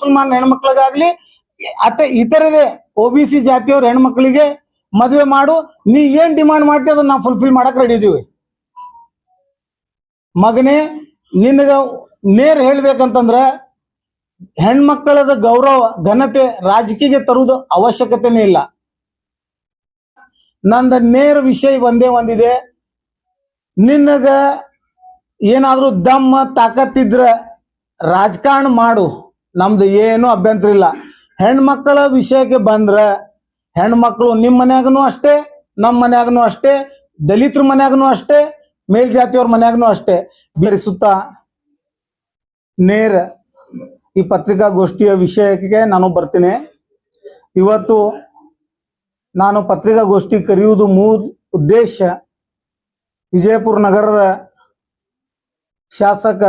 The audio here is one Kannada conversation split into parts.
ಮುಸಲ್ಮಾನ್ ಹೆಣ್ಮಕ್ಳಿಗಾಗ್ಲಿ ಅತ ಇತರದೇ ಒ ಬಿ ಸಿ ಜಾತಿಯವ್ರ ಹೆಣ್ಮಕ್ಳಿಗೆ ಮದುವೆ ಮಾಡು, ನೀ ಏನ್ ಡಿಮಾಂಡ್ ಮಾಡ್ತೀವಿ ಅದನ್ನ ನಾವು ಫುಲ್ಫಿಲ್ ಮಾಡಕ್ ರೆಡಿ ಇದೀವಿ. ಮಗನೇ, ನಿನಗ ನೇರ್ ಹೇಳ್ಬೇಕಂತಂದ್ರ ಹೆಣ್ಮಕ್ಕಳದ ಗೌರವ, ಘನತೆ ರಾಜಕೀಯಕ್ಕೆ ತರುವುದು ಅವಶ್ಯಕತೆನೇ ಇಲ್ಲ. ನಂದ ನೇರ ವಿಷಯ ಒಂದೇ ಒಂದಿದೆ. ನಿನಗ ಏನಾದ್ರೂ ದಮ್ಮ, ತಾಕತ್ತಿದ್ರ ರಾಜಕಾರಣ ಮಾಡು. ನಮ್ದು ಏನು ಅಭ್ಯಂತರ ಇಲ್ಲ. ಹೆಣ್ಮಕ್ಕಳ ವಿಷಯಕ್ಕೆ ಬಂದ್ರ ಹೆಣ್ಮಕ್ಳು ನಿಮ್ಮ ಮನ್ಯಾಗನು ಅಷ್ಟೇ ನಮ್ಮ ಮನ್ಯಾಗನು ಅಷ್ಟೇ, ದಲಿತರ ಮನ್ಯಾಗನು ಅಷ್ಟೇ, ಮೇಲ್ಜಾತಿಯವ್ರ ಮನ್ಯಾಗನು ಅಷ್ಟೇ. ಬೆರೆಸುತ್ತ ನೇರ ಈ ಪತ್ರಿಕಾಗೋಷ್ಠಿಯ ವಿಷಯಕ್ಕೆ ನಾನು ಬರ್ತೀನಿ. ಇವತ್ತು ನಾನು ಪತ್ರಿಕಾಗೋಷ್ಠಿ ಕರೆಯುವುದು ಮೂಲ ಉದ್ದೇಶ. ವಿಜಯಪುರ ನಗರದ ಶಾಸಕ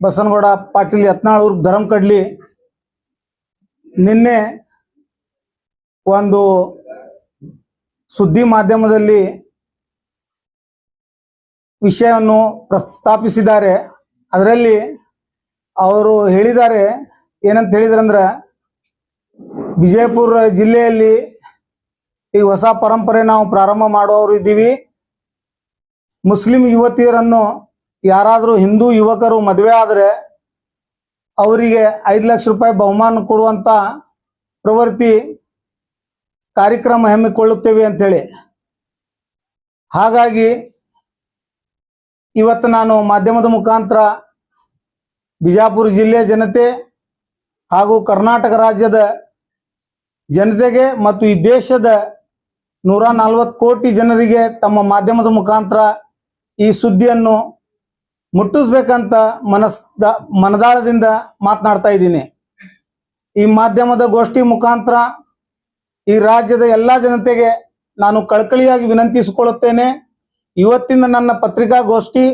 ಬಸನಗೌಡ ಪಾಟೀಲ್ ಯತ್ನಾಳೂರ್ ಧರಮ್ ಕಡ್ಲಿ ನಿನ್ನೆ ಒಂದು ಸುದ್ದಿ ಮಾಧ್ಯಮದಲ್ಲಿ ವಿಷಯವನ್ನು ಪ್ರಸ್ತಾಪಿಸಿದ್ದಾರೆ. ಅದರಲ್ಲಿ ಅವರು ಹೇಳಿದ್ದಾರೆ. ಏನಂತ ಹೇಳಿದ್ರಂದ್ರೆ ವಿಜಯಪುರ ಜಿಲ್ಲೆಯಲ್ಲಿ ಈ ಹೊಸ ಪರಂಪರೆ ನಾವು ಪ್ರಾರಂಭ ಮಾಡುವವರು ಇದ್ದೀವಿ. ಮುಸ್ಲಿಂ ಯುವತಿಯರನ್ನು ಯಾರಾದರೂ ಹಿಂದೂ ಯುವಕರು ಮದುವೆ ಆದರೆ ಅವರಿಗೆ ಐದು ಲಕ್ಷ ರೂಪಾಯಿ ಬಹುಮಾನ ಕೊಡುವಂತ ಪ್ರವೃತ್ತಿ ಕಾರ್ಯಕ್ರಮ ಹಮ್ಮಿಕೊಳ್ಳುತ್ತೇವೆ ಅಂಥೇಳಿ ಹಾಗಾಗಿ ಇವತ್ತು ನಾನು ಮಾಧ್ಯಮದ ಮುಖಾಂತರ ಬಿಜಾಪುರ ಜಿಲ್ಲೆಯ ಜನತೆ ಹಾಗೂ ಕರ್ನಾಟಕ ರಾಜ್ಯದ ಜನತೆಗೆ ಮತ್ತು ಈ ದೇಶದ ನೂರ ನಲ್ವತ್ತು ಕೋಟಿ ಜನರಿಗೆ ತಮ್ಮ ಮಾಧ್ಯಮದ ಮುಖಾಂತರ ಈ ಸುದ್ದಿಯನ್ನು ಮುಟ್ಟಿಸ್ಬೇಕಂತ ಮನಸ್ದ ಮನದಾಳದಿಂದ ಮಾತನಾಡ್ತಾ ಇದ್ದೀನಿ. ಈ ಮಾಧ್ಯಮದ ಗೋಷ್ಠಿ ಮುಖಾಂತರ ಈ ರಾಜ್ಯದ ಎಲ್ಲ ಜನತೆಗೆ ನಾನು ಕಳಕಳಿಯಾಗಿ ವಿನಂತಿಸಿಕೊಳ್ಳುತ್ತೇನೆ. ಇವತ್ತಿನ ನನ್ನ ಪತ್ರಿಕಾಗೋಷ್ಠಿ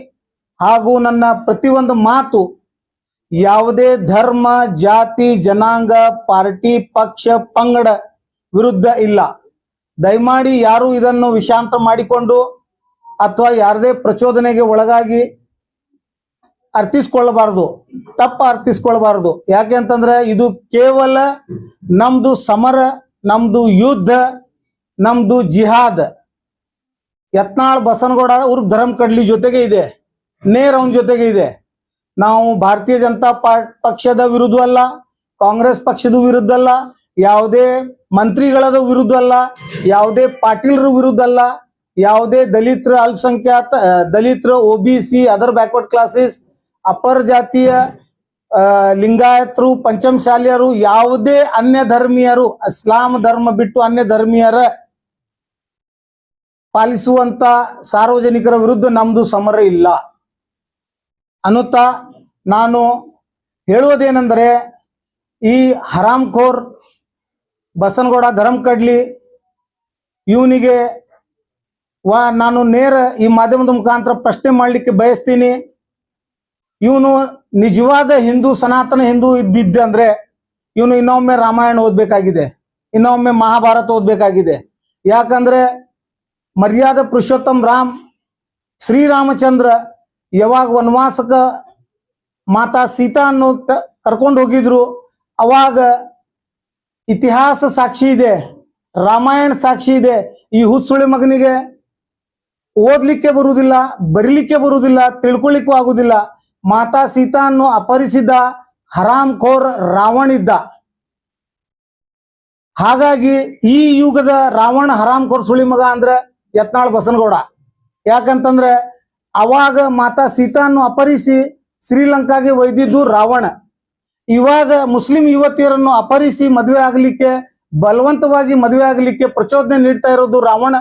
ಹಾಗೂ ನನ್ನ ಪ್ರತಿಯೊಂದು ಮಾತು ಯಾವುದೇ ಧರ್ಮ, ಜಾತಿ, ಜನಾಂಗ, ಪಾರ್ಟಿ, ಪಕ್ಷ, ಪಂಗಡ ವಿರುದ್ಧ ಇಲ್ಲ. ದಯಮಾಡಿ ಯಾರು ಇದನ್ನು ವಿಷಾಂತರ ಮಾಡಿಕೊಂಡು ಅಥವಾ ಯಾರದೇ ಪ್ರಚೋದನೆಗೆ ಒಳಗಾಗಿ ಅರ್ಥಿಸ್ಕೊಳ್ಳಬಾರದು ತಪ್ಪ ಅರ್ಥಿಸ್ಕೊಳ್ಬಾರ್ದು. ಯಾಕೆ ಅಂತಂದ್ರೆ ಇದು ಕೇವಲ ನಮ್ದು ಸಮರ, ನಮ್ದು ಯುದ್ಧ, ನಮ್ದು ಜಿಹಾದ್. ಯತ್ನಾಳ್ ಬಸನಗೌಡ ಅವ್ರ ಧರ್ಮ ಕಡ್ಲಿ ಜೊತೆಗೆ ಇದೆ. ನೇರ್ ಅವನ ಜೊತೆಗೆ ಇದೆ. ನಾವು ಭಾರತೀಯ ಜನತಾ ಪಕ್ಷದ ವಿರುದ್ಧ ಅಲ್ಲ, ಕಾಂಗ್ರೆಸ್ ಪಕ್ಷದ ವಿರುದ್ಧ ಅಲ್ಲ, ಯಾವುದೇ ಮಂತ್ರಿಗಳದ ವಿರುದ್ಧ ಅಲ್ಲ, ಯಾವುದೇ ಪಾಟೀಲ್ರ ವಿರುದ್ಧ ಅಲ್ಲ, ಯಾವುದೇ ದಲಿತರ ಅಲ್ಪಸಂಖ್ಯಾತ ದಲಿತರ, O B other backward classes ಅಪರ ಜಾತಿಯ ಲಿಂಗಾಯತರು, ಪಂಚಮಶಾಲಿಯರು, ಯಾವುದೇ ಅನ್ಯ ಧರ್ಮೀಯರು, ಇಸ್ಲಾಂ ಧರ್ಮ ಬಿಟ್ಟು ಅನ್ಯ ಧರ್ಮೀಯರ ಪಾಲಿಸುವಂತ ಸಾರ್ವಜನಿಕರ ವಿರುದ್ಧ ನಮ್ದು ಸಮರ ಇಲ್ಲ. ಅನ್ನುತ್ತಾ ನಾನು ಹೇಳುವುದೇನೆಂದರೆ, ಈ ಹರಾಮ್ಖೋರ್ ಬಸನಗೌಡ ಧರಮ್ ಕಡ್ಲಿ ಇವನಿಗೆ ವಾ, ನಾನು ನೇರ ಈ ಮಾಧ್ಯಮದ ಮುಖಾಂತರ ಪ್ರಶ್ನೆ ಮಾಡಲಿಕ್ಕೆ ಬಯಸ್ತೀನಿ. ಇವನು ನಿಜವಾದ ಹಿಂದೂ, ಸನಾತನ ಹಿಂದೂ ಇದ್ದಿದ್ದೆ ಅಂದ್ರೆ ಇವನು ಇನ್ನೊಮ್ಮೆ ರಾಮಾಯಣ ಓದ್ಬೇಕಾಗಿದೆ. ಇನ್ನೊಮ್ಮೆ ಮಹಾಭಾರತ ಓದ್ಬೇಕಾಗಿದೆ. ಯಾಕಂದ್ರೆ ಮರ್ಯಾದ ಪುರುಷೋತ್ತಮ್ ರಾಮ್, ಶ್ರೀರಾಮಚಂದ್ರ ಯಾವಾಗ ವನವಾಸಕ ಮಾತಾ ಸೀತಾನ್ನು ತ- ಕರ್ಕೊಂಡು ಹೋಗಿದ್ರು, ಅವಾಗ ಇತಿಹಾಸ ಸಾಕ್ಷಿ ಇದೆ, ರಾಮಾಯಣ ಸಾಕ್ಷಿ ಇದೆ. ಈ ಹುಸುಳಿ ಮಗನಿಗೆ ಓದ್ಲಿಕ್ಕೆ ಬರುವುದಿಲ್ಲ, ಬರಿಲಿಕ್ಕೆ ಬರುವುದಿಲ್ಲ, ತಿಳ್ಕೊಳ್ಲಿಕ್ಕೂ ಆಗುದಿಲ್ಲ. ಮಾತಾ ಸೀತಾನ್ನು ಅಪಹರಿಸಿದ ಹರಾಮ್ ಖೋರ್ ರಾವಣ ಇದ್ದ. ಹಾಗಾಗಿ ಈ ಯುಗದ ರಾವಣ ಹರಾಮ್ಖೋರ್ ಸುಳಿ ಮಗ ಅಂದ್ರೆ ಯತ್ನಾಳ್ ಬಸನಗೌಡ. ಯಾಕಂತಂದ್ರೆ ಅವಾಗ ಮಾತಾ ಸೀತಾನ್ನು ಅಪಹರಿಸಿ ಶ್ರೀಲಂಕಾಗೆ ಒಯ್ದಿದ್ದು ರಾವಣ. ಇವಾಗ ಮುಸ್ಲಿಂ ಯುವತಿಯರನ್ನು ಅಪಹರಿಸಿ ಮದುವೆ ಆಗಲಿಕ್ಕೆ, ಬಲವಂತವಾಗಿ ಮದುವೆ ಆಗಲಿಕ್ಕೆ ಪ್ರಚೋದನೆ ನೀಡ್ತಾ ಇರೋದು ರಾವಣ,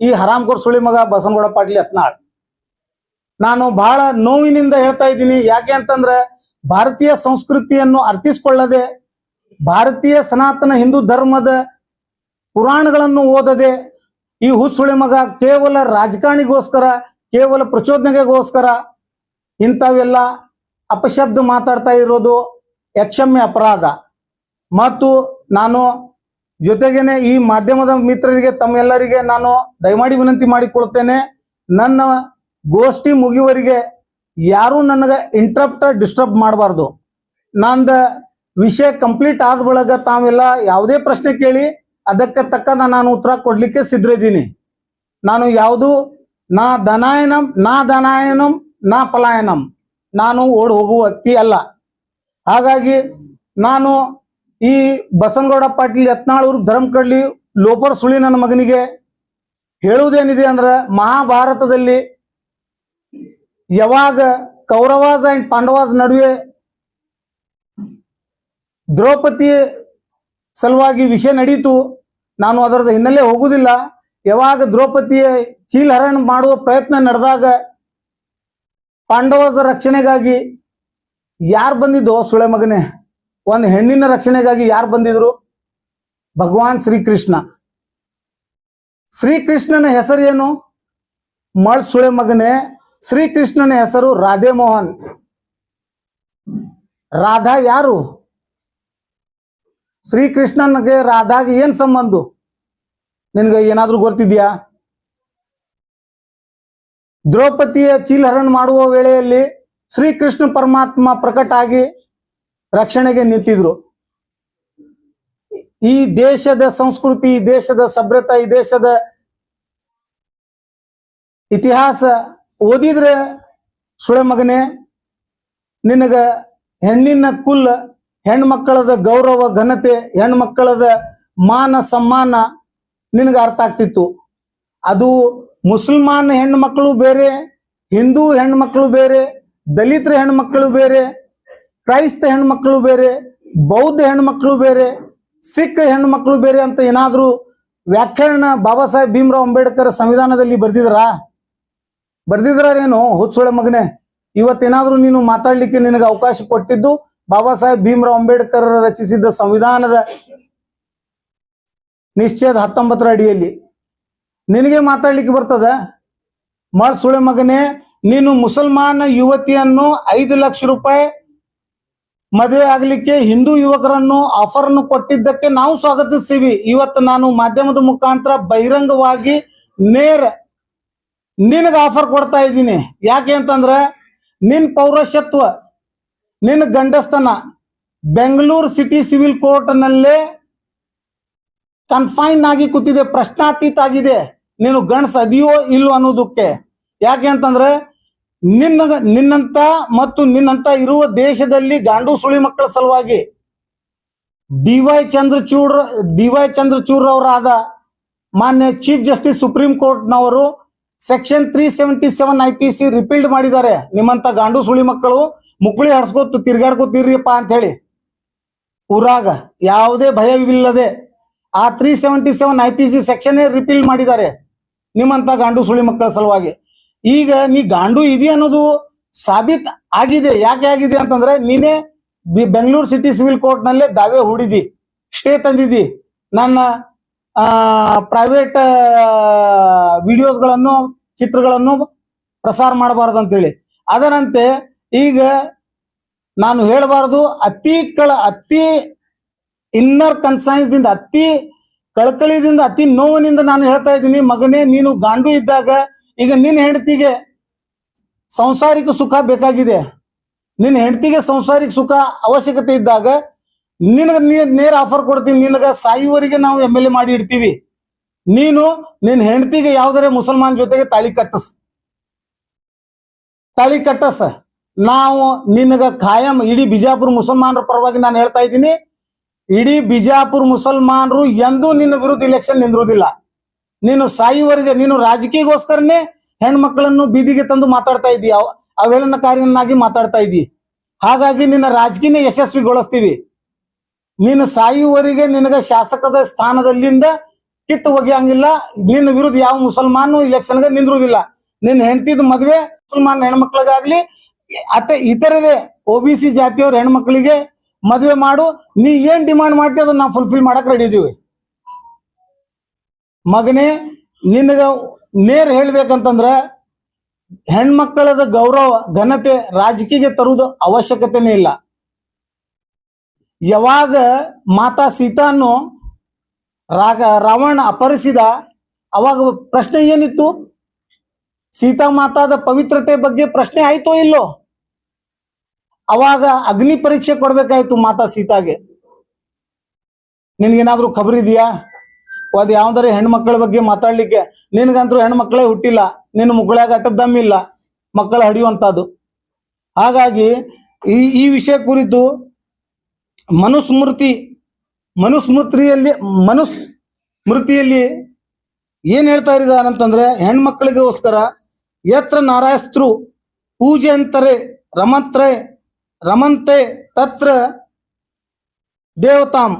ಈ ಹರಾಮ್ಕೋರ್ ಸುಳಿ ಮಗ ಬಸನಗೌಡ ಪಾಟೀಲ್ ಯತ್ನಾಳ್. ನಾನು ಬಹಳ ನೋವಿನಿಂದ ಹೇಳ್ತಾ ಇದ್ದೀನಿ. ಯಾಕೆ ಅಂತಂದ್ರೆ ಭಾರತೀಯ ಸಂಸ್ಕೃತಿಯನ್ನು ಅರ್ಥಿಸ್ಕೊಳ್ಳದೆ, ಭಾರತೀಯ ಸನಾತನ ಹಿಂದೂ ಧರ್ಮದ ಪುರಾಣಗಳನ್ನು ಓದದೆ, ಈ ಹುಸುಳೆ ಮಗ ಕೇವಲ ರಾಜಕಾರಣಿಗೋಸ್ಕರ, ಕೇವಲ ಪ್ರಚೋದನೆಗೋಸ್ಕರ ಇಂಥವೆಲ್ಲ ಅಪಶಬ್ದ ಮಾತಾಡ್ತಾ ಇರೋದು ಯಕ್ಷಮ್ಯ ಅಪರಾಧ. ಮತ್ತು ನಾನು ಜೊತೆಗೇನೆ ಈ ಮಾಧ್ಯಮದ ಮಿತ್ರರಿಗೆ, ತಮ್ಮೆಲ್ಲರಿಗೆ ನಾನು ದಯಮಾಡಿ ವಿನಂತಿ ಮಾಡಿಕೊಳ್ತೇನೆ ನನ್ನ ಗೋಷ್ಠಿ ಮುಗಿಯುವರಿಗೆ ಯಾರೂ ನನಗೆ ಇಂಟ್ರಪ್ಟ್ ಡಿಸ್ಟರ್ಬ್ ಮಾಡಬಾರ್ದು. ನಂದ ವಿಷಯ ಕಂಪ್ಲೀಟ್ ಆದ ಬಳಗ ತಾವೆಲ್ಲ ಯಾವುದೇ ಪ್ರಶ್ನೆ ಕೇಳಿ ಅದಕ್ಕೆ ತಕ್ಕಂತ ನಾನು ಉತ್ತರ ಕೊಡ್ಲಿಕ್ಕೆ ಸಿದ್ಧಿದ್ದೀನಿ ನಾನು ಯಾವುದು? ನಾ ಧನಾಯನಂ ನಾ ಧನಾಯನಂ, ನಾ ಪಲಾಯನಂ. ನಾನು ಓಡ್ ಹೋಗುವ ವ್ಯಕ್ತಿ ಅಲ್ಲ. ಹಾಗಾಗಿ ನಾನು ಈ ಬಸನಗೌಡ ಪಾಟೀಲ್ ಯತ್ನಾಳೂರು ಧರ್ಮಕಳ್ಳಿ ಲೋಪರ್ ಸುಳಿ ನನ್ನ ಮಗನಿಗೆ ಹೇಳುವುದೇನಿದೆ ಅಂದ್ರೆ ಮಹಾಭಾರತದಲ್ಲಿ ಯಾವಾಗ ಕೌರವಾಸ್ ಅಂಡ್ ಪಾಂಡವಾಸ್ ನಡುವೆ ದ್ರೌಪದಿ ಸಲುವಾಗಿ ವಿಷಯ ನಡೀತು, ನಾನು ಅದರದ ಹಿನ್ನೆಲೆ ಹೋಗುವುದಿಲ್ಲ ಯಾವಾಗ ದ್ರೌಪದಿಯ ಚೀಲಹರಣ ಮಾಡುವ ಪ್ರಯತ್ನ ನಡೆದಾಗ ಪಾಂಡವರ ರಕ್ಷಣೆಗಾಗಿ ಯಾರು ಬಂದಿದ್ದು ಸುಳೆ ಮಗನೇ, ಒಂದು ಹೆಣ್ಣಿನ ರಕ್ಷಣೆಗಾಗಿ ಯಾರು ಬಂದಿದ್ರು? ಭಗವಾನ್ ಶ್ರೀಕೃಷ್ಣ. ಶ್ರೀಕೃಷ್ಣನ ಹೆಸರೇನು? ಮಳ್ ಸುಳೆ ಮಗನೇ ಶ್ರೀಕೃಷ್ಣನ ಹೆಸರು ರಾಧೆ ಮೋಹನ್ ರಾಧಾ ಯಾರು? ಶ್ರೀಕೃಷ್ಣನಿಗೆ ರಾಧಾಗೆ ಏನ್ ಸಂಬಂಧ? ನಿನಗೆ ಏನಾದ್ರೂ ಗೊತ್ತಿದ್ಯಾ? ದ್ರೌಪದಿಯ ಚೀಲಹರಣ ಮಾಡುವ ವೇಳೆಯಲ್ಲಿ ಶ್ರೀಕೃಷ್ಣ ಪರಮಾತ್ಮ ಪ್ರಕಟ ಆಗಿ ರಕ್ಷಣೆಗೆ ನಿಂತಿದ್ರು. ಈ ದೇಶದ ಸಂಸ್ಕೃತಿ, ಈ ದೇಶದ ಸಭ್ಯತೆ, ಈ ದೇಶದ ಇತಿಹಾಸ ಓದಿದ್ರೆ, ಸುಳೆ ಮಗನೇ, ನಿನಗ ಹೆಣ್ಣಿನ ಕುಲ್, ಹೆಣ್ಮಕ್ಕಳದ ಗೌರವ, ಘನತೆ, ಹೆಣ್ಮಕ್ಕಳದ ಮಾನ, ಸಮ್ಮಾನ ನಿನಗೆ ಅರ್ಥ ಆಗ್ತಿತ್ತು. ಅದು ಮುಸಲ್ಮಾನ್ ಹೆಣ್ಮಕ್ಳು ಬೇರೆ, ಹಿಂದೂ ಹೆಣ್ಮಕ್ಳು ಬೇರೆ, ದಲಿತರ ಹೆಣ್ಮಕ್ಳು ಬೇರೆ, ಕ್ರೈಸ್ತ ಹೆಣ್ಮಕ್ಳು ಬೇರೆ, ಬೌದ್ಧ ಹೆಣ್ಮಕ್ಳು ಬೇರೆ, ಸಿಖ್ ಹೆಣ್ಮಕ್ಳು ಬೇರೆ ಅಂತ ಏನಾದರೂ ವ್ಯಾಖ್ಯಾನ ಬಾಬಾ ಸಾಹೇಬ್ ಭೀಮ್ರಾವ್ ಅಂಬೇಡ್ಕರ್ ಸಂವಿಧಾನದಲ್ಲಿ ಬರ್ದಿದ್ರಾ? ಬರ್ದಿದ್ರೇನು ಹುಚ್ಚುಳ ಮಗನೇ, ಇವತ್ತೇನಾದ್ರೂ ನೀನು ಮಾತಾಡ್ಲಿಕ್ಕೆ ನಿನಗೆ ಅವಕಾಶ ಕೊಟ್ಟಿದ್ದು ಬಾಬಾ ಸಾಹೇಬ್ ಭೀಮರಾವ್ ಅಂಬೇಡ್ಕರ್ ರಚಿಸಿದ್ದ ಸಂವಿಧಾನದ ನಿಶ್ಚಯದ ಹತ್ತೊಂಬತ್ತರ ಅಡಿಯಲ್ಲಿ. ನಿನಗೆ ಮಾತಾಡ್ಲಿಕ್ಕೆ ಬರ್ತದ? ಮಳ್ ಸುಳೆ ಮಗನೇ, ನೀನು ಮುಸಲ್ಮಾನ ಯುವತಿಯನ್ನು ಐದು ಲಕ್ಷ ರೂಪಾಯಿ ಮದುವೆ ಆಗ್ಲಿಕ್ಕೆ ಹಿಂದೂ ಯುವಕರನ್ನು ಆಫರ್ ಅನ್ನು ಕೊಟ್ಟಿದ್ದಕ್ಕೆ ನಾವು ಸ್ವಾಗತಿಸ್ತೀವಿ. ಇವತ್ತು ನಾನು ಮಾಧ್ಯಮದ ಮುಖಾಂತರ ಬಹಿರಂಗವಾಗಿ ನೇರ ನಿನಗೆ ಆಫರ್ ಕೊಡ್ತಾ ಇದ್ದೀನಿ. ಯಾಕೆ ಅಂತಂದ್ರೆ ನಿನ್ನ ಪೌರಸತ್ವ ನಿನ್ನ ಗಂಡಸ್ತನ ಬೆಂಗಳೂರು ಸಿಟಿ ಸಿವಿಲ್ ಕೋರ್ಟ್ ನಲ್ಲೇ ಕನ್ಫೈನ್ ಆಗಿ ಕೂತಿದೆ, ಪ್ರಶ್ನಾತೀತ ಆಗಿದೆ. ನೀನು ಗಂಡಸ ಅದಿಯೋ ಇಲ್ಲೋ ಅನ್ನೋದಕ್ಕೆ. ಯಾಕೆ ಅಂತಂದ್ರೆ ನಿನ್ನ, ನಿನ್ನಂತ ಮತ್ತು ನಿನ್ನಂತ ಇರುವ ದೇಶದಲ್ಲಿ ಗಾಂಡು ಸುಳಿ ಮಕ್ಕಳ ಸಲುವಾಗಿ D Y Chandrachud D Y Chandrachud ಅವರಾದ ಮಾನ್ಯ chief justice supreme ಕೋರ್ಟ್ನವರು section three seventy seven I P C repealed ಮಾಡಿದ್ದಾರೆ. ನಿಮ್ಮಂತ ಗಾಂಡು ಸುಳಿ ಮಕ್ಕಳು ಮುಕ್ಕಳಿ ಹಡ್ಸ್ಕೊತು ತಿರ್ಗಾಡ್ಕೊತೀರಿಯಪ್ಪ ಅಂತ ಹೇಳಿ. ಊರಾಗ ಯಾವುದೇ ಭಯವಿಲ್ಲದೆ ಆ three seventy seven I P C section repeal ಮಾಡಿದ್ದಾರೆ. ನಿಮ್ಮಂತ ಗಾಂಡು ಸುಳಿ ಮಕ್ಕಳ ಸಲುವಾಗಿ. ಈಗ ನೀ ಗಾಂಡು ಇದೆ ಅನ್ನೋದು ಸಾಬೀತ್ ಆಗಿದೆ. ಯಾಕೆ ಆಗಿದೆ ಅಂತಂದ್ರೆ ನೀನೇ ಬೆಂಗಳೂರು ಸಿಟಿ ಸಿವಿಲ್ ಕೋರ್ಟ್ ನಲ್ಲೇ ದಾವೆ ಹೂಡಿದಿ, ಸ್ಟೇ ತಂದಿದಿ. ನನ್ನ ಪ್ರೈವೇಟ್ ವಿಡಿಯೋಸ್ಗಳನ್ನು ಚಿತ್ರಗಳನ್ನು ಪ್ರಸಾರ ಮಾಡಬಾರದು ಅಂತೇಳಿ ಅದರಂತೆ ಈಗ ನಾನು ಹೇಳಬಾರದು ಅತಿ ಕಳ, ಅತಿ ಇನ್ನರ್ ಕನ್ಸೈನ್ಸ್ದಿಂದ ಅತಿ ಕಳಕಳಿದಿಂದ, ಅತಿ ನೋವಿನಿಂದ ನಾನು ಹೇಳ್ತಾ ಇದ್ದೀನಿ, ಮಗನೇ, ನೀನು ಗಾಂಡು ಇದ್ದಾಗ ಈಗ ನಿನ್ನ ಹೆಂಡತಿಗೆ ಸಂಸಾರಿಕ ಸುಖ ಬೇಕಾಗಿದೆ. ನಿನ್ನ ಹೆಂಡತಿಗೆ ಸಂಸಾರಿಕ ಸುಖ ಅವಶ್ಯಕತೆ ಇದ್ದಾಗ ನಿನಗ ನೇರ ಆಫರ್ ಕೊಡ್ತೀನಿ, ನಿನಗ ಸಾಯುವವರೆಗೆ ನಾವು ಎಂ ಎಲ್ ಎ ಮಾಡಿ ಇಡ್ತೀವಿ. ನೀನು ನಿನ್ನ ಹೆಂಡತಿಗೆ ಯಾವ್ದಾರೆ ಮುಸಲ್ಮಾನ್ ಜೊತೆಗೆ ತಾಳಿ ಕಟ್ಟಸ್. ತಾಳಿ ಕಟ್ಟಸ್. ನಾವು ನಿನಗ ಖಾಯಂ, ಇಡೀ ಬಿಜಾಪುರ ಮುಸಲ್ಮಾನರ ಪರವಾಗಿ ನಾನು ಹೇಳ್ತಾ ಇದ್ದೀನಿ, ಇಡೀ ಬಿಜಾಪುರ ಮುಸಲ್ಮಾನರು ಎಂದೂ ನಿನ್ನ ವಿರುದ್ಧ ಇಲೆಕ್ಷನ್ ನಿಂದಿರುವುದಿಲ್ಲ ನೀನು ಸಾಯುವವರೆಗೆ ನೀನು ರಾಜಕೀಯಗೋಸ್ಕರನೇ ಹೆಣ್ಮಕ್ಳನ್ನು ಬೀದಿಗೆ ತಂದು ಮಾತಾಡ್ತಾ ಇದೀಯ ಅವೇಳನಕಾರಿಯನ್ನಾಗಿ ಮಾತಾಡ್ತಾ ಇದ್ದಿ ಹಾಗಾಗಿ ನಿನ್ನ ರಾಜಕೀಯ ಯಶಸ್ವಿಗೊಳಿಸ್ತೀವಿ. ನೀನು ಸಾಯುವವರೆಗೆ ನಿನಗ ಶಾಸಕದ ಸ್ಥಾನದಲ್ಲಿಂದ ಕಿತ್ತು ಒಗೆಯಂಗಿಲ್ಲ. ನಿನ್ನ ವಿರುದ್ಧ ಯಾವ ಮುಸಲ್ಮಾನು ಇಲೆಕ್ಷನ್ಗೆ ನಿಂದಿರುವುದಿಲ್ಲ. ನಿನ್ನ ಹೆಂಡತಿದ ಮದ್ವೆ ಮುಸಲ್ಮಾನ್ ಹೆಣ್ಮಕ್ಳಿಗಾಗ್ಲಿ, ಅತ ಇತರದೇ ಒ ಬಿ ಸಿ ಜಾತಿಯವ್ರ ಹೆಣ್ಮಕ್ಳಿಗೆ ಮದ್ವೆ ಮಾಡು. ನೀ ಏನ್ ಡಿಮಾಂಡ್ ಮಾಡ್ತೀಯ ಅದನ್ನ ನಾವು ಫುಲ್ಫಿಲ್ ಮಾಡಕ್ ರೆಡಿ ಇದೀವಿ. ಮಗನೇ, ನಿನಗ ನೇರ್ ಹೇಳ್ಬೇಕಂತಂದ್ರ ಹೆಣ್ಮಕ್ಕಳದ ಗೌರವ, ಘನತೆ ರಾಜಕೀಯ ತರುವುದು ಅವಶ್ಯಕತೆನೇ ಇಲ್ಲ. ಯಾವಾಗ ಮಾತಾ ಸೀತಾನು ರಾಗ ರಾವಣ ಅಪಹರಿಸಿದ, ಅವಾಗ ಪ್ರಶ್ನೆ ಏನಿತ್ತು? ಸೀತಾ ಮಾತಾದ ಪವಿತ್ರತೆ ಬಗ್ಗೆ ಪ್ರಶ್ನೆ ಆಯ್ತೋ ಇಲ್ಲೋ? ಅವಾಗ ಅಗ್ನಿ ಪರೀಕ್ಷೆ ಕೊಡ್ಬೇಕಾಯ್ತು ಮಾತಾ ಸೀತಾಗೆ. ನಿನ್ಗೇನಾದ್ರೂ ಖಬರ್ ಇದೆಯಾ? ಅದ್ ಯಾವ್ದಾರ ಹೆಣ್ಮಕ್ಳ ಬಗ್ಗೆ ಮಾತಾಡ್ಲಿಕ್ಕೆ. ನಿನಗಂತೂ ಹೆಣ್ಮಕ್ಳೇ ಹುಟ್ಟಿಲ್ಲ. ನಿನ್ನ ಮುಗಳಾಗ ಅಟ್ಟ ದಮ್ಮಿಲ್ಲ ಮಕ್ಕಳ ಹಡಿಯುವಂತದ್ದು ಹಾಗಾಗಿ ಈ ಈ ವಿಷಯ ಕುರಿತು ಮನುಸ್ಮೃತಿ, ಮನುಸ್ಮೃತಿಯಲ್ಲಿ ಮನುಸ್ಮೃತಿಯಲ್ಲಿ ಏನ್ ಹೇಳ್ತಾ ಇದ್ದಾರಂತಂದ್ರೆ ಹೆಣ್ಮಕ್ಳಿಗೋಸ್ಕರ ಯತ್ರ ನಾರಾಯಸ್ತ್ರು ಪೂಜೆ ಅಂತರೆ ರಮಂತ್ರೆ, ರಮಂತೆ ತತ್ರ ದೇವತಾಂ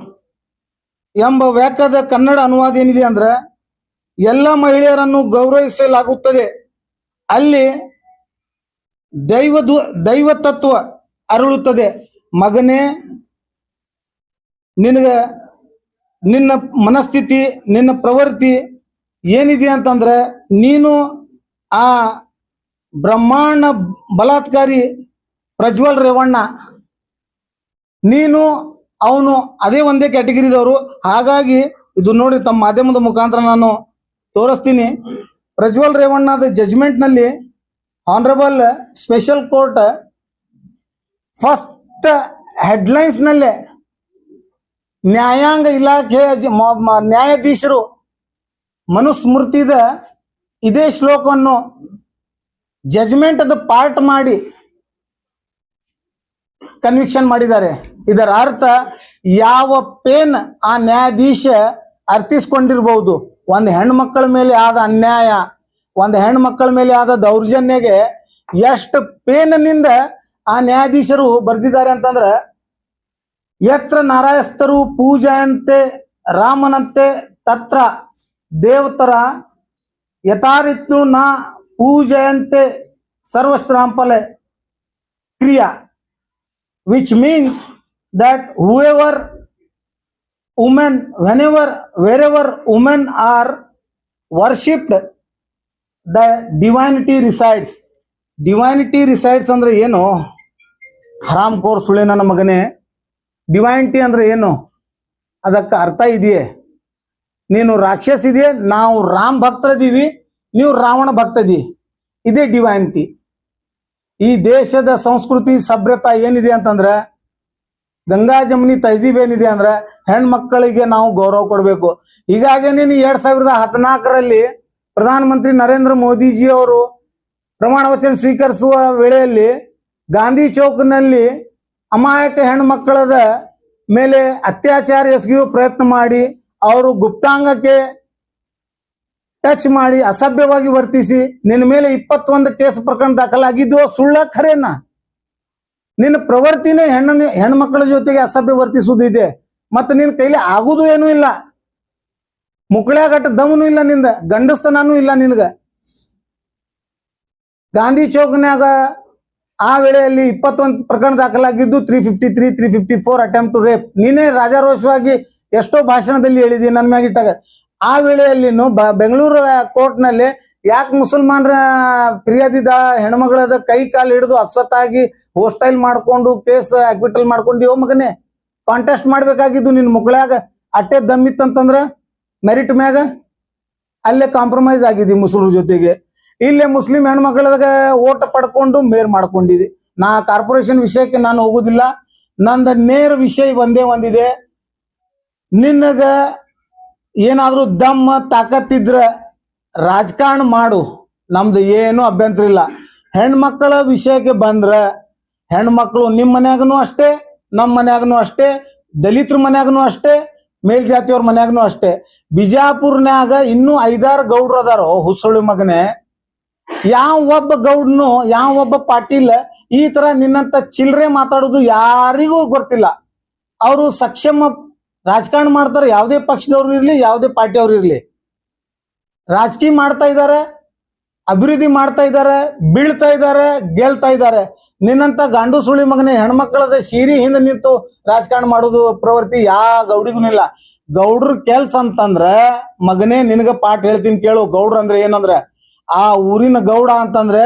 ಎಂಬ ವ್ಯಾಖ್ಯಾದ ಕನ್ನಡ ಅನುವಾದ ಏನಿದೆ ಅಂದ್ರೆ ಎಲ್ಲ ಮಹಿಳೆಯರನ್ನು ಗೌರವಿಸಲಾಗುತ್ತದೆ. ಅಲ್ಲಿ ದೈವ ದೈವ ತತ್ವ ಅರಳುತ್ತದೆ. ಮಗನೇ ನಿನಗ ನಿನ್ನ ಮನಸ್ಥಿತಿ, ನಿನ್ನ ಪ್ರವೃತ್ತಿ ಏನಿದೆ ಅಂತಂದ್ರೆ ನೀನು ಆ ಬ್ರಹ್ಮಾಂಡ ಬಲಾತ್ಕಾರಿ ಪ್ರಜ್ವಲ್ ರೇವಣ್ಣ. ನೀನು ಅವನು ಅದೇ ಒಂದೇ ಕ್ಯಾಟಗರಿದವರು. ಹಾಗಾಗಿ ಇದು ನೋಡಿ ತಮ್ಮ ಮಾಧ್ಯಮದ ಮುಖಾಂತರ ನಾನು ತೋರಿಸ್ತೀನಿ. ಪ್ರಜ್ವಲ್ ರೇವಣ್ಣದ ಜಜ್ಮೆಂಟ್ನಲ್ಲಿ ಆನರಬಲ್ ಸ್ಪೆಷಲ್ ಕೋರ್ಟ್ ಫಸ್ಟ್ ಹೆಡ್ಲೈನ್ಸ್ನಲ್ಲೇ ನ್ಯಾಯಾಂಗ ಇಲಾಖೆಯ ನ್ಯಾಯಾಧೀಶರು ಮನುಸ್ಮೃತಿದ ಇದೇ ಶ್ಲೋಕವನ್ನು ಜಜ್ಮೆಂಟ್ ಅದು ಪಾರ್ಟ್ ಮಾಡಿ ಕನ್ವಿಕ್ಷನ್ ಮಾಡಿದ್ದಾರೆ. ಇದರ ಅರ್ಥ ಯಾವ ಪೇನ್ ಆ ನ್ಯಾಯಾಧೀಶ ಅರ್ಥಿಸ್ಕೊಂಡಿರ್ಬಹುದು ಒಂದು ಹೆಣ್ಮಕ್ಕಳ ಮೇಲೆ ಆದ ಅನ್ಯಾಯ, ಒಂದು ಹೆಣ್ಮಕ್ಕಳ ಮೇಲೆ ಆದ ದೌರ್ಜನ್ಯಗೆ ಎಷ್ಟು ಪೇನ್ನಿಂದ ಆ ನ್ಯಾಯಾಧೀಶರು ಬರೆದಿದ್ದಾರೆ ಅಂತಂದ್ರೆ ಯತ್ರ ನಾರಾಯಸ್ತರು ಪೂಜಯಂತೆ ರಾಮನಂತೆ ತತ್ರ ದೇವತರ ಯಥಾರಿತ್ತು ನ ಪೂಜಯಂತೆ ಸರ್ವಸ್ತ್ರಾಂಪಲೆ ಕ್ರಿಯಾ which means that whoever women whenever wherever women are worshipped the divinity resides divinity resides ಅಂದರೆ ಏನು? ಹರಾಮ್ ಕೋರ್ಸ್ ಸುಳೇನ ನಮ್ಮ ಮಗನೇ ಡಿವೈನಿಟಿ ಅಂದ್ರೆ ಏನು? ಅದಕ್ಕೆ ಅರ್ಥ ಇದೆಯೇ? ನೀನು ರಾಕ್ಷಸ ಇದೆಯೇ? ನಾವು ರಾಮ್ ಭಕ್ತರದೀವಿ ನೀವು ರಾವಣ ಭಕ್ತದಿ ಇದೇ ಡಿವೈನಿಟಿ ಈ ದೇಶದ ಸಂಸ್ಕೃತಿ ಸಭ್ಯತಾ ಏನಿದೆ ಅಂತಂದ್ರೆ, ಗಂಗಾ ಜಮುನಿ ತಹಜೀಬ್ ಏನಿದೆ ಅಂದ್ರೆ, ಹೆಣ್ಮಕ್ಕಳಿಗೆ ನಾವು ಗೌರವ ಕೊಡಬೇಕು. ನೀನು ಎರಡ್ ಸಾವಿರದ ಹದಿನಾಲ್ಕರಲ್ಲಿ ಪ್ರಧಾನಮಂತ್ರಿ ನರೇಂದ್ರ ಮೋದಿಜಿ ಅವರು ಪ್ರಮಾಣ ವಚನ ಸ್ವೀಕರಿಸುವ ವೇಳೆಯಲ್ಲಿ ಗಾಂಧಿ ಚೌಕ್ನಲ್ಲಿ ಅಮಾಯಕ ಹೆಣ್ಮಕ್ಕಳದ ಮೇಲೆ ಅತ್ಯಾಚಾರ ಎಸಗಿಯೋ ಪ್ರಯತ್ನ ಮಾಡಿ ಅವರು ಗುಪ್ತಾಂಗಕ್ಕೆ ಟಚ್ ಮಾಡಿ ಅಸಭ್ಯವಾಗಿ ವರ್ತಿಸಿ ನಿನ್ನ ಮೇಲೆ ಇಪ್ಪತ್ತೊಂದು ಕೇಸ್ ಪ್ರಕರಣ ದಾಖಲಾಗಿದ್ದು ಸುಳ್ಳ ಖರೇನ? ನಿನ್ನ ಪ್ರವೃತ್ತಿನೇ ಹೆಣ್ಣ ಹೆಣ್ಮಕ್ಳ ಜೊತೆಗೆ ಅಸಭ್ಯ ವರ್ತಿಸುವುದಿದೆ. ಮತ್ತೆ ನಿನ್ನ ಕೈಲಿ ಆಗುದು ಏನೂ ಇಲ್ಲ. ಮುಕ್ಳ್ಯಾಗಟ್ಟ ದಮನು ಇಲ್ಲ ನಿಂದ ಗಂಡಸ್ತನೂ ಇಲ್ಲ ನಿನಗ. ಗಾಂಧಿ ಚೌಕ್ನ್ಯಾಗ ಆ ವೇಳೆಯಲ್ಲಿ ಇಪ್ಪತ್ತೊಂದು ಪ್ರಕರಣ ದಾಖಲಾಗಿದ್ದು three fifty three three fifty four attempt to rape ನೀನೇ ರಾಜಾರೋಷವಾಗಿ ಎಷ್ಟೋ ಭಾಷಣದಲ್ಲಿ ಹೇಳಿದಿ ನನ್ನ ಮ್ಯಾಗಿಟ್ಟಾಗ ಆ ವೇಳೆಯಲ್ಲಿನು ಬ, ಬೆಂಗಳೂರು ಕೋರ್ಟ್ನಲ್ಲಿ ಯಾಕೆ ಮುಸಲ್ಮಾನರ ಫಿರ್ಯಾದಿದ ಹೆಣ್ಮಗಳದ ಕೈ ಕಾಲು ಹಿಡಿದು ಅಪ್ಸತ್ತಾಗಿ ಹೋಸ್ಟೈಲ್ ಮಾಡ್ಕೊಂಡು ಕೇಸ್ ಅಕ್ವಿಟಲ್ ಮಾಡ್ಕೊಂಡಿವೋ ಮಗನೇ ಕಾಂಟೆಸ್ಟ್ ಮಾಡ್ಬೇಕಾಗಿದ್ದು ನಿನ್ ಮುಕ್ಳ್ಯಾಗ ಅಟ್ಟೆ ದಮ್ಮಿತ್ತಂತಂದ್ರ ಮೆರಿಟ್ ಮ್ಯಾಗ ಅಲ್ಲೇ ಕಾಂಪ್ರಮೈಸ್ ಆಗಿದೆ ಮುಸಲ್ರ ಜೊತೆಗೆ. ಇಲ್ಲೇ ಮುಸ್ಲಿಂ ಹೆಣ್ಮಕ್ಳದಾಗ ಓಟ್ ಪಡ್ಕೊಂಡು ಮೇರ್ ಮಾಡ್ಕೊಂಡಿದಿ ನಾ ಕಾರ್ಪೊರೇಷನ್ ವಿಷಯಕ್ಕೆ ನಾನು ಹೋಗುದಿಲ್ಲ. ನಂದ ನೇರ ವಿಷಯ ಒಂದೇ ಒಂದಿದೆ. ನಿನ್ನಗ ಏನಾದ್ರೂ ದಮ್ಮ ತಾಕತ್ತಿದ್ರ ರಾಜಕಾರಣ ಮಾಡು. ನಮ್ದು ಏನು ಅಭ್ಯಂತರ ಇಲ್ಲ. ಹೆಣ್ಮಕ್ಕಳ ವಿಷಯಕ್ಕೆ ಬಂದ್ರ ಹೆಣ್ಮಕ್ಳು ನಿಮ್ಮ ಮನ್ಯಾಗನು ಅಷ್ಟೇ ನಮ್ಮ ಮನ್ಯಾಗನು ಅಷ್ಟೇ, ದಲಿತರ ಮನ್ಯಾಗನು ಅಷ್ಟೇ, ಮೇಲ್ಜಾತಿಯವ್ರ ಮನ್ಯಾಗನು ಅಷ್ಟೇ. ಬಿಜಾಪುರ್ನ್ಯಾಗ ಇನ್ನೂ ಐದಾರು ಗೌಡ್ರು ಅದಾರೋ ಹುಸುಳಿ ಮಗನೇ ಯಾವ ಒಬ್ಬ ಗೌಡ್ನು, ಯಾವ ಒಬ್ಬ ಪಾಟೀಲ್ ಈ ತರ ನಿನ್ನಂತ ಚಿಲ್ರೆ ಮಾತಾಡೋದು ಯಾರಿಗೂ ಗೊತ್ತಿಲ್ಲ. ಅವರು ಸಕ್ಷಮ ರಾಜಕಾರಣ ಮಾಡ್ತಾರೆ, ಯಾವುದೇ ಪಕ್ಷದವ್ರು ಇರ್ಲಿ, ಯಾವುದೇ ಪಾರ್ಟಿಯವ್ರು ಇರ್ಲಿ. ರಾಜಕೀಯ ಮಾಡ್ತಾ ಇದ್ದಾರೆ, ಅಭಿವೃದ್ಧಿ ಮಾಡ್ತಾ ಇದ್ದಾರೆ, ಬೀಳ್ತಾ ಇದ್ದಾರೆ, ಗೆಲ್ತಾ ಇದ್ದಾರೆ. ನಿನ್ನಂತ ಗಾಂಡು ಸುಳಿ ಮಗನೇ ಹೆಣ್ಮಕ್ಳದ ಸೀರಿ ಹಿಂದೆ ನಿಂತು ರಾಜಕಾರಣ ಮಾಡೋದು ಪ್ರವೃತ್ತಿ ಯಾ ಗೌಡಿಗೂ ಇಲ್ಲ. ಗೌಡ್ರ ಕೆಲ್ಸ ಅಂತಂದ್ರ, ಮಗನೇ ನಿನಗ ಪಾಠ ಹೇಳ್ತೀನಿ ಕೇಳು, ಗೌಡ್ರ ಅಂದ್ರೆ ಏನಂದ್ರೆ ಆ ಊರಿನ ಗೌಡ ಅಂತಂದ್ರೆ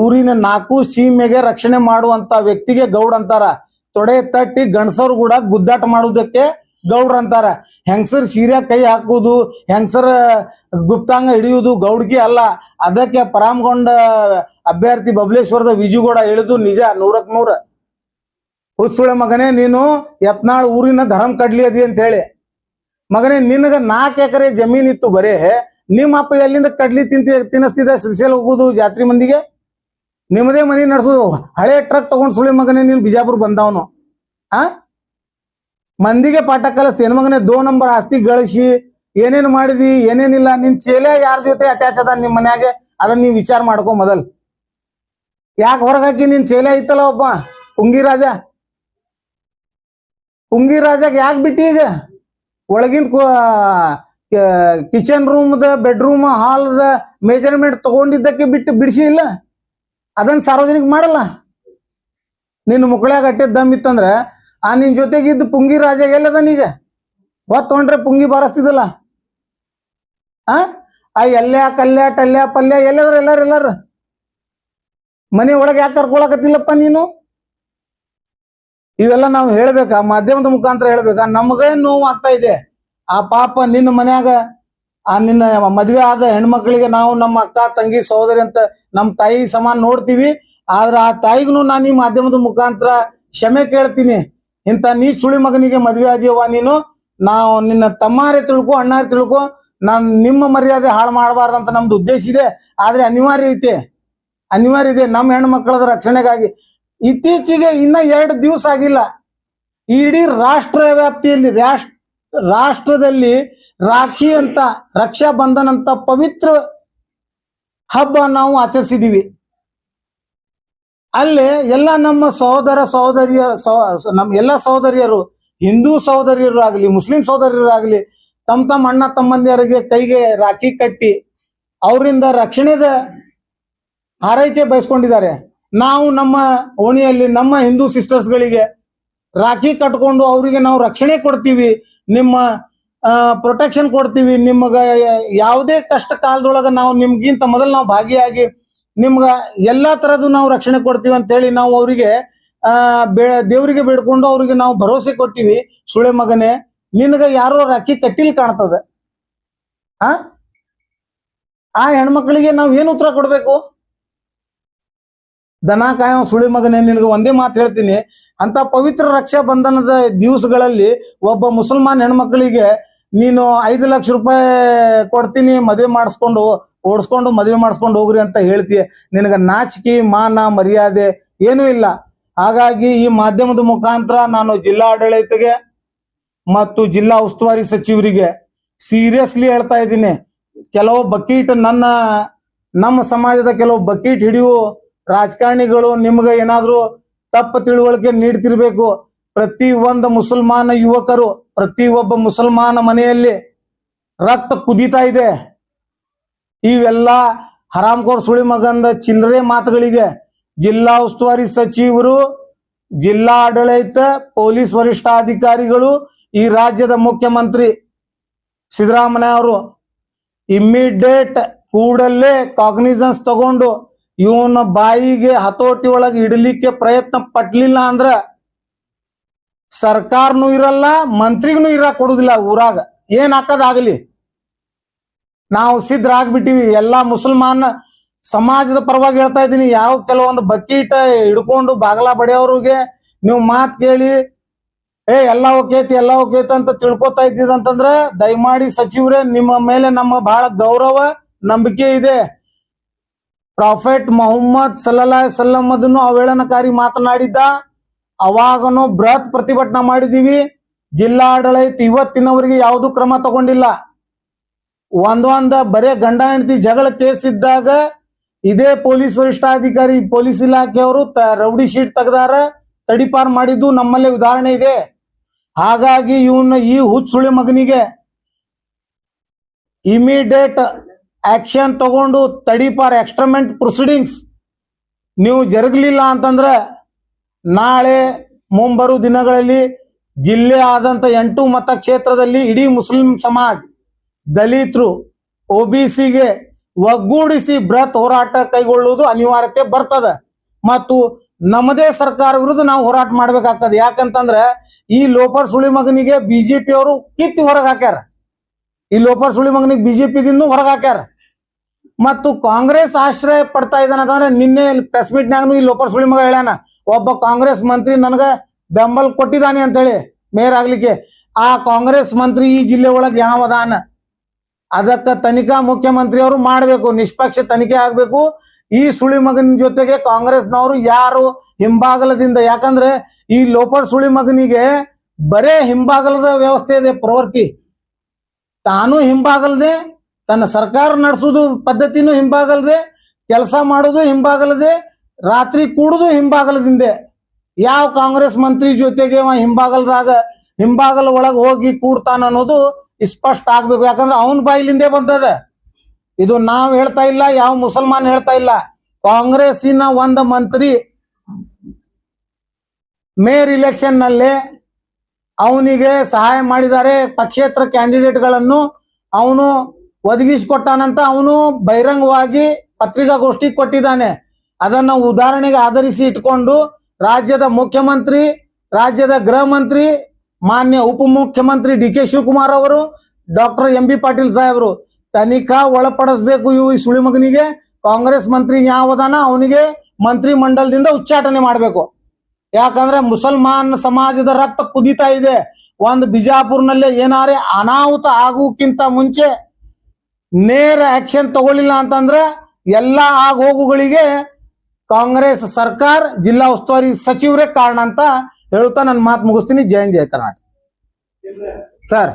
ಊರಿನ ನಾಲ್ಕು ಸೀಮೆಗೆ ರಕ್ಷಣೆ ಮಾಡುವಂತ ವ್ಯಕ್ತಿಗೆ ಗೌಡ ಅಂತಾರ. ತೊಡೆ ತಟ್ಟಿ ಗಂಡಸರು ಕೂಡ ಗುದ್ದಾಟ ಮಾಡುವುದಕ್ಕೆ ಗೌಡ್ರ ಅಂತಾರ. ಹೆಂಗಸರ್ ಸೀರೆ ಕೈ ಹಾಕುವುದು, ಹೆಂಗಸರ ಗುಪ್ತಾಂಗ ಹಿಡಿಯುವುದು ಗೌಡ್ಗಿ ಅಲ್ಲ. ಅದಕ್ಕೆ ಪರಾಮಗೊಂಡ ಅಭ್ಯರ್ಥಿ ಬಬಲೇಶ್ವರದ ವಿಜುಗೌಡ ಹೇಳಿದು ನಿಜ ನೂರಕ್ ನೂರ. ಹುಸುಳೆ ಮಗನೇ, ನೀನು ಯತ್ನಾಳ್ ಊರಿನ ಧರಂ ಕಡ್ಲಿ ಅದಿ ಅಂತ ಹೇಳಿ ಮಗನೇ, ನಿನಗ ನಾಲ್ಕು ಎಕರೆ ಜಮೀನಿತ್ತು ಬರೇ ನಿಮ್ಮ ಅಪ್ಪ ಎಲ್ಲಿಂದ ಕಡ್ಲಿ ತಿಂತಿ ತಿನ್ನಿಸ್ತಿದ್ದ ಶ್ರೀಶೈಲ ಹೋಗುದು ಜಾತ್ರೆ ಮಂದಿಗೆ? ನಿಮ್ಮದೇ ಮನಿ ನಡೆಸೋದು. ಹಳೆ ಟ್ರಕ್ ತಗೊಂಡ್ ಸುಳಿ ಮಗನೇ ನೀನು ಬಿಜಾಪುರ್ ಬಂದವನು. ಆ? ಮಂದಿಗೆ ಪಾಠ ಕಲಿಸ್ತೀನಿ ಮಗನೇ ದೋ ನಂಬರ್ ಆಸ್ತಿ ಗಳಿಸಿ, ಏನೇನು ಮಾಡಿದಿ, ಏನೇನಿಲ್ಲ, ನಿನ್ ಚೇಲೆ ಯಾರ ಜೊತೆ ಅಟ್ಯಾಚ್ ಅದ ನಿಮ್ ಮನ್ಯಾಗೆ? ಅದನ್ನ ನೀವು ವಿಚಾರ ಮಾಡ್ಕೊ ಮೊದಲ್. ಯಾಕೆ ಹೊರಗಾಕಿ ನಿನ್ ಚೇಲೆ ಐತಲ್ಲ ಒಬ್ಬ? ಉಂಗಿ ರಾಜ. ಪುಂಗಿ ರಾಜಾಗ ಯಾಕೆ ಬಿಟ್ಟಿ ಈಗ? ಒಳಗಿನ ಕಿಚನ್ ರೂಮ್ದ ಬೆಡ್ರೂಮ್ ಹಾಲ್ದ ಮೆಜರ್ಮೆಂಟ್ ತಗೊಂಡಿದ್ದಕ್ಕೆ ಬಿಟ್ಟು ಬಿಡಿಸಿ ಇಲ್ಲ? ಅದನ್ನ ಸಾರ್ವಜನಿಕ ಮಾಡಲ್ಲ? ನಿನ್ನ ಮುಕ್ಕಳ್ಯಾಗ ಅಟ್ಟಿದ್ದ ದಮ್ ಇತ್ತಂದ್ರ, ಆ ನಿನ್ ಜೊತೆಗಿದ್ದ ಪುಂಗಿ ರಾಜ ಎಲ್ಲದ ನೀಗ ಹೊತ್ತೊಂಡ್ರೆ ಪುಂಗಿ ಬಾರಿಸ್ತಿದ್ದಲ್ಲ? ಆ? ಆ ಎಲ್ಯ ಕಲ್ಯ, ಟಲ್ಯ, ಪಲ್ಯ ಎಲ್ಲದ್ರ ಎಲ್ಲಾರ ಎಲ್ಲಾರ? ಮನೆ ಒಳಗೆ ಯಾಕೆ ಕರ್ಕೊಳಕತ್ತಿಲ್ಲಪ್ಪ ನೀನು? ಇವೆಲ್ಲ ನಾವು ಹೇಳ್ಬೇಕಾ ಮಾಧ್ಯಮದ ಮುಖಾಂತರ ಹೇಳ್ಬೇಕಾ ನಮಗೇ ನೋವು ಆಗ್ತಾ ಇದೆ? ಆ ಪಾಪ ನಿನ್ನ ಮನ್ಯಾಗ, ಆ ನಿನ್ನ ಮದ್ವೆ ಆದ ಹೆಣ್ಮಕ್ಳಿಗೆ ನಾವು ನಮ್ಮ ಅಕ್ಕ, ತಂಗಿ, ಸಹೋದರಿ ಅಂತ ನಮ್ಮ ತಾಯಿ ಸಮಾನ ನೋಡ್ತೀವಿ. ಆದ್ರೆ ಆ ತಾಯಿಗೂ ನಾನು ಈ ಮಾಧ್ಯಮದ ಮುಖಾಂತರ ಕ್ಷಮೆ ಕೇಳ್ತೀನಿ. ಇಂತ ನೀ ಸುಳಿ ಮಗನಿಗೆ ಮದ್ವೆ ಆದಿಯವ್ವ ನೀನು. ನಾವು ನಿನ್ನ ತಮ್ಮಾರೇ ತಿಳ್ಕೊ, ಅಣ್ಣಾರೇ ತಿಳ್ಕೊ, ನಾನು ನಿಮ್ಮ ಮರ್ಯಾದೆ ಹಾಳು ಮಾಡಬಾರ್ದಂತ ನಮ್ದು ಉದ್ದೇಶ ಇದೆ. ಆದ್ರೆ ಅನಿವಾರ್ಯ ಐತೆ. ಅನಿವಾರ್ಯ ಇದೆ ನಮ್ಮ ಹೆಣ್ಮಕ್ಳದ ರಕ್ಷಣೆಗಾಗಿ. ಇತ್ತೀಚೆಗೆ ಇನ್ನ ಎರಡು ದಿವಸ ಆಗಿಲ್ಲ. ಇಡೀ ರಾಷ್ಟ್ರ ವ್ಯಾಪ್ತಿಯಲ್ಲಿ, ರಾಷ್ಟ್ರ ರಾಷ್ಟ್ರದಲ್ಲಿ ರಾಖಿ ಅಂತ, ರಕ್ಷಾ ಬಂಧನ್ ಅಂತ ಪವಿತ್ರ ಹಬ್ಬ ನಾವು ಆಚರಿಸಿದೀವಿ. ಅಲ್ಲಿ ಎಲ್ಲ ನಮ್ಮ ಸಹೋದರ ಸಹೋದರಿಯ, ಸಹ- ನಮ್ಮ ಎಲ್ಲ ಸಹೋದರಿಯರು, ಹಿಂದೂ ಸಹೋದರಿಯರು ಆಗಲಿ, ಮುಸ್ಲಿಂ ಸಹೋದರಿಯರು ಆಗಲಿ ತಮ್ಮ ತಮ್ಮ ಅಣ್ಣ ತಮ್ಮಂದಿಯರಿಗೆ ಕೈಗೆ ರಾಖಿ ಕಟ್ಟಿ, ಅವರಿಂದ ರಕ್ಷಣೆದ ಆರೈಕೆ ಬಯಸ್ಕೊಂಡಿದ್ದಾರೆ. ನಾವು ನಮ್ಮ ಓಣಿಯಲ್ಲಿ ನಮ್ಮ ಹಿಂದೂ ಸಿಸ್ಟರ್ಸ್ಗಳಿಗೆ ರಾಖಿ ಕಟ್ಕೊಂಡು ಅವರಿಗೆ ನಾವು ರಕ್ಷಣೆ ಕೊಡ್ತೀವಿ. ನಿಮ್ಮ ಪ್ರೊಟೆಕ್ಷನ್ ಕೊಡ್ತೀವಿ. ನಿಮಗೆ ಯಾವುದೇ ಕಷ್ಟ ಕಾಲದೊಳಗ ನಾವು ನಿಮ್ಗಿಂತ ಮೊದಲು ನಾವು ಭಾಗಿಯಾಗಿ ನಿಮ್ಗ ಎಲ್ಲಾ ತರದ್ದು ನಾವು ರಕ್ಷಣೆ ಕೊಡ್ತೀವಿ ಅಂತ ಹೇಳಿ ನಾವು ಅವರಿಗೆ, ಆ ದೇವರಿಗೆ ಬೇಡ್ಕೊಂಡು ಅವ್ರಿಗೆ ನಾವು ಭರವಸೆ ಕೊಟ್ಟಿವಿ. ಸುಳೆ ಮಗನೇ, ನಿನಗ ಯಾರೋ ರಾಕಿ ಕಟ್ಟಿಲ್ ಕಾಣ್ತದ. ಆ ಹೆಣ್ಮಕ್ಳಿಗೆ ನಾವು ಏನು ಉತ್ತರ ಕೊಡ್ಬೇಕು? ದನ ಕಾಯೋ ಸುಳಿ ಮಗನೇ ನಿನಗೆ ಒಂದೇ ಮಾತು ಹೇಳ್ತೀನಿ. ಅಂತ ಪವಿತ್ರ ರಕ್ಷಾ ಬಂಧನದ ದಿವಸಗಳಲ್ಲಿ ಒಬ್ಬ ಮುಸಲ್ಮಾನ್ ಹೆಣ್ಮಕ್ಳಿಗೆ ನೀನು ಐದು ಲಕ್ಷ ರೂಪಾಯಿ ಕೊಡ್ತೀನಿ, ಮದುವೆ ಮಾಡಿಸ್ಕೊಂಡು, ಓಡಿಸ್ಕೊಂಡು, ಮದುವೆ ಮಾಡಿಸ್ಕೊಂಡು ಹೋಗ್ರಿ ಅಂತ ಹೇಳ್ತೀಯ. ನಿನಗೆ ನಾಚಿಕೆ, ಮಾನ, ಮರ್ಯಾದೆ ಏನೂ ಇಲ್ಲ. ಹಾಗಾಗಿ ಈ ಮಾಧ್ಯಮದ ಮುಖಾಂತರ ನಾನು ಜಿಲ್ಲಾ ಆಡಳಿತಗೆ ಮತ್ತು ಜಿಲ್ಲಾ ಉಸ್ತುವಾರಿ ಸಚಿವರಿಗೆ ಸೀರಿಯಸ್ಲಿ ಹೇಳ್ತಾ ಇದ್ದೀನಿ. ಕೆಲವು ಬಕೀಟ್ ನನ್ನ, ನಮ್ಮ ಸಮಾಜದ ಕೆಲವು ಬಕೀಟ್ ಹಿಡಿಯು ರಾಜಕಾರಣಿಗಳು ನಿಮ್ಗೆ ಏನಾದ್ರೂ ತಪ್ಪು ತಿಳುವಳಿಕೆ ನೀಡ್ತಿರ್ಬೇಕು. ಪ್ರತಿ ಒಂದು ಮುಸಲ್ಮಾನ ಯುವಕರು, ಪ್ರತಿ ಒಬ್ಬ ಮುಸಲ್ಮಾನ ಮನೆಯಲ್ಲಿ ರಕ್ತ ಕುದೀತಾ ಇದೆ. ಇವೆಲ್ಲ ಹರಾಮ್ಕೋರ್ ಸುಳಿ ಮಗಂದ ಚಿಲ್ಲರೆ ಮಾತುಗಳಿಗೆ ಜಿಲ್ಲಾ ಉಸ್ತುವಾರಿ ಸಚಿವರು, ಜಿಲ್ಲಾ ಆಡಳಿತ, ಪೊಲೀಸ್ ವರಿಷ್ಠಾಧಿಕಾರಿಗಳು, ಈ ರಾಜ್ಯದ ಮುಖ್ಯಮಂತ್ರಿ ಸಿದ್ದರಾಮಯ್ಯ ಅವರು ಇಮ್ಮಿಡಿಯೇಟ್ ಕೂಡಲೇ ಕಾಗ್ನಿಸನ್ಸ್ ತಗೊಂಡು ಇವನ ಬಾಯಿಗೆ ಹತೋಟಿ ಒಳಗೆ ಇಡಲಿಕ್ಕೆ ಪ್ರಯತ್ನ ಪಟ್ಲಿಲ್ಲ ಅಂದ್ರ ಸರ್ಕಾರನು ಇರಲ್ಲ, ಮಂತ್ರಿಗೂ ಇರ ಕೊಡುದಿಲ್ಲ ಊರಾಗ. ಏನ್ ಹಾಕದಾಗಲಿ ನಾವು ಸಿದ್ಧರಾಗ್ಬಿಟ್ಟಿವಿ. ಎಲ್ಲಾ ಮುಸಲ್ಮಾನ ಸಮಾಜದ ಪರವಾಗಿ ಹೇಳ್ತಾ ಇದ್ದೀನಿ. ಯಾವ ಕೆಲವೊಂದು ಬಕೀಟ ಹಿಡ್ಕೊಂಡು ಬಾಗಲ ಬಡಿಯೋರಿಗೆ ನೀವು ಮಾತ್ ಕೇಳಿ, ಏ, ಎಲ್ಲ ಓಕೇತಿ ಎಲ್ಲ ಓಕೇತಿ ಅಂತ ತಿಳ್ಕೊತಾ ಇದ್ದಿದಂತಂದ್ರೆ ದಯಮಾಡಿ ಸಚಿವರೇ, ನಿಮ್ಮ ಮೇಲೆ ನಮ್ಮ ಬಹಳ ಗೌರವ, ನಂಬಿಕೆ ಇದೆ. ಪ್ರಾಫೆಟ್ ಮೊಹಮ್ಮದ್ ಸಲ್ಲಾ ಸಲ್ಲಂ ಅದನ್ನು ಅವೇಳನಕಾರಿ ಮಾತನಾಡಿದ್ದ. ಅವಾಗನು ಬೃಹತ್ ಪ್ರತಿಭಟನೆ ಮಾಡಿದೀವಿ ಜಿಲ್ಲಾಡಳಿತ ಇವತ್ತಿನವರಿಗೆ ಯಾವುದು ಕ್ರಮ ತಗೊಂಡಿಲ್ಲ. ಒಂದೊಂದ ಬರೇ ಗಂಡ ಹೆಂಡತಿ ಜಗಳ ಕೇಸ್ ಇದ್ದಾಗ ಇದೇ ಪೊಲೀಸ್ ವರಿಷ್ಠಾಧಿಕಾರಿ, ಪೊಲೀಸ್ ಇಲಾಖೆಯವರು ರೌಡಿ ಶೀಟ್ ತೆಗೆದಾರ, ತಡಿಪಾರ್ ಮಾಡಿದ್ದು ನಮ್ಮಲ್ಲಿ ಉದಾಹರಣೆ ಇದೆ. ಹಾಗಾಗಿ ಇವನ್ನ ಈ ಹುಚ್ಚುಳಿ ಮಗನಿಗೆ ಇಮಿಡಿಯೇಟ್ ಆಕ್ಷನ್ ತಗೊಂಡು ತಡಿಪಾರ್ ಎಕ್ಸ್ಟ್ರಮೆಂಟ್ ಪ್ರೊಸೀಡಿಂಗ್ಸ್ ನೀವು ಜರುಗಲಿಲ್ಲ ಅಂತಂದ್ರೆ ನಾಳೆ ಮುಂಬರು ದಿನಗಳಲ್ಲಿ ಜಿಲ್ಲೆ ಆದಂತ ಎಂಟು ಮತಕ್ಷೇತ್ರದಲ್ಲಿ ಇಡೀ ಮುಸ್ಲಿಂ ಸಮಾಜ ದಲಿತರು ಒಬಿಸಿಗೆ ಒಗ್ಗೂಡಿಸಿ ಬೃಹತ್ ಹೋರಾಟ ಕೈಗೊಳ್ಳುವುದು ಅನಿವಾರ್ಯತೆ ಬರ್ತದ. ಮತ್ತು ನಮ್ಮದೇ ಸರ್ಕಾರ ವಿರುದ್ಧ ನಾವು ಹೋರಾಟ ಮಾಡ್ಬೇಕಾಗ್ತದೆ. ಯಾಕಂತಂದ್ರೆ ಈ ಲೋಪರ್ ಸುಳಿ ಮಗನಿಗೆ ಬಿಜೆಪಿ ಅವರು ಕಿತ್ತಿ ಹೊರಗೆ ಹಾಕ್ಯಾರ. ಈ ಲೋಪರ್ ಸುಳಿ ಮಗನಿಗೆ ಬಿಜೆಪಿದಿಂದ ಹೊರಗೆ ಹಾಕ್ಯಾರ. ಮತ್ತು ಕಾಂಗ್ರೆಸ್ ಆಶ್ರಯ ಪಡ್ತಾ ಇದ್ದಾನೆ ಅಂತಂದ್ರೆ ನಿನ್ನೆ ಪ್ರೆಸ್ ಮೀಟ್ನಾಗೂ ಈ ಲೋಪರ್ ಸುಳಿ ಮಗ ಹೇಳ್ಯಾನ. ಒಬ್ಬ ಕಾಂಗ್ರೆಸ್ ಮಂತ್ರಿ ನನಗ ಬೆಂಬಲ ಕೊಟ್ಟಿದ್ದಾನೆ ಅಂತೇಳಿ ಮೇಯರ್ ಆಗ್ಲಿಕ್ಕೆ. ಆ ಕಾಂಗ್ರೆಸ್ ಮಂತ್ರಿ ಈ ಜಿಲ್ಲೆ ಒಳಗೆ ಯಾವ ಅದಾನ ಅದಕ್ಕ ತನಿಖಾ ಮುಖ್ಯಮಂತ್ರಿಯವರು ಮಾಡಬೇಕು, ನಿಷ್ಪಕ್ಷ ತನಿಖೆ ಆಗ್ಬೇಕು. ಈ ಸುಳಿ ಮಗನ ಜೊತೆಗೆ ಕಾಂಗ್ರೆಸ್ನವರು ಯಾರು ಹಿಂಬಾಗಲದಿಂದ, ಯಾಕಂದ್ರೆ ಈ ಲೋಪರ್ ಸುಳಿ ಮಗನಿಗೆ ಬರೇ ಹಿಂಬಾಗಲದ ವ್ಯವಸ್ಥೆ ಇದೆ ಪ್ರವೃತ್ತಿ. ತಾನು ಹಿಂಬಾಗಲ್ದೆ ತನ್ನ ಸರ್ಕಾರ ನಡೆಸೋದು ಪದ್ಧತಿನೂ ಹಿಂಬಾಗಲದೆ, ಕೆಲಸ ಮಾಡೋದು ಹಿಂಬಾಗಲದೆ, ರಾತ್ರಿ ಕೂಡುದು ಹಿಂಬಾಗಲದಿಂದೆ. ಯಾವ ಕಾಂಗ್ರೆಸ್ ಮಂತ್ರಿ ಜೊತೆಗೆ ಹಿಂಬಾಗಲದಾಗ ಹಿಂಬಾಗಲ ಒಳಗೆ ಹೋಗಿ ಕೂಡ್ತಾನ ಅನ್ನೋದು ಸ್ಪಷ್ಟ ಆಗ್ಬೇಕು. ಯಾಕಂದ್ರೆ ಅವನ ಬಾಯಿಲಿಂದೆ ಬಂದದ. ಇದು ನಾವು ಹೇಳ್ತಾ ಇಲ್ಲ, ಯಾವ ಮುಸಲ್ಮಾನ್ ಹೇಳ್ತಾ ಇಲ್ಲ. ಕಾಂಗ್ರೆಸ್ಸಿನ ಒಂದು ಮಂತ್ರಿ ಮೇಯರ್ ಇಲೆಕ್ಷನ್ನಲ್ಲಿ ಅವನಿಗೆ ಸಹಾಯ ಮಾಡಿದ್ದಾರೆ. ಪಕ್ಷೇತರ ಕ್ಯಾಂಡಿಡೇಟ್ಗಳನ್ನು ಅವನು ಒದಗಿಸಿಕೊಟ್ಟಾನಂತ ಅವನು ಬಹಿರಂಗವಾಗಿ ಪತ್ರಿಕಾಗೋಷ್ಠಿ ಕೊಟ್ಟಿದ್ದಾನೆ. ಅದನ್ನ ಉದಾಹರಣೆಗೆ ಆಧರಿಸಿ ಇಟ್ಕೊಂಡು ರಾಜ್ಯದ ಮುಖ್ಯಮಂತ್ರಿ, ರಾಜ್ಯದ ಗೃಹ ಮಂತ್ರಿ, ಮಾನ್ಯ ಉಪಮುಖ್ಯಮಂತ್ರಿ ಡಿ ಕೆ ಶಿವಕುಮಾರ್ ಅವರು, ಡಾಕ್ಟರ್ ಎಂ ಬಿ ಪಾಟೀಲ್ ಸಾಹೇಬರು, ತನಿಖಾ ಒಳಪಡಿಸ್ಬೇಕು ಇವು ಈ ಸುಳಿಮಗನಿಗೆ ಕಾಂಗ್ರೆಸ್ ಮಂತ್ರಿ ಯಾವದಾನ ಅವನಿಗೆ ಮಂತ್ರಿ ಮಂಡಲದಿಂದ ಉಚ್ಚಾಟನೆ ಮಾಡಬೇಕು. ಯಾಕಂದ್ರೆ ಮುಸಲ್ಮಾನ್ ಸಮಾಜದ ರಕ್ತ ಕುದೀತಾ ಇದೆ. ಒಂದು ಬಿಜಾಪುರ್ನಲ್ಲೇ ಏನಾರೇ ಅನಾಹುತ ಆಗುವಕ್ಕಿಂತ ಮುಂಚೆ ನೇರ ಆಕ್ಷನ್ ತಗೊಳ್ಳಿಲ್ಲ ಅಂತಂದ್ರೆ ಎಲ್ಲ ಆಗೋಗುಗಳಿಗೆ ಕಾಂಗ್ರೆಸ್ ಸರ್ಕಾರ ಜಿಲ್ಲಾ ಉಸ್ತುವಾರಿ ಸಚಿವರೇ ಕಾರಣ ಅಂತ ಹೇಳುತ್ತಾ ನನ್ನ ಮಾತು ಮುಗಿಸ್ತೀನಿ. ಜಯನ್ ಜಯ ಕರ್ನಾಟಕ. ಸರ್.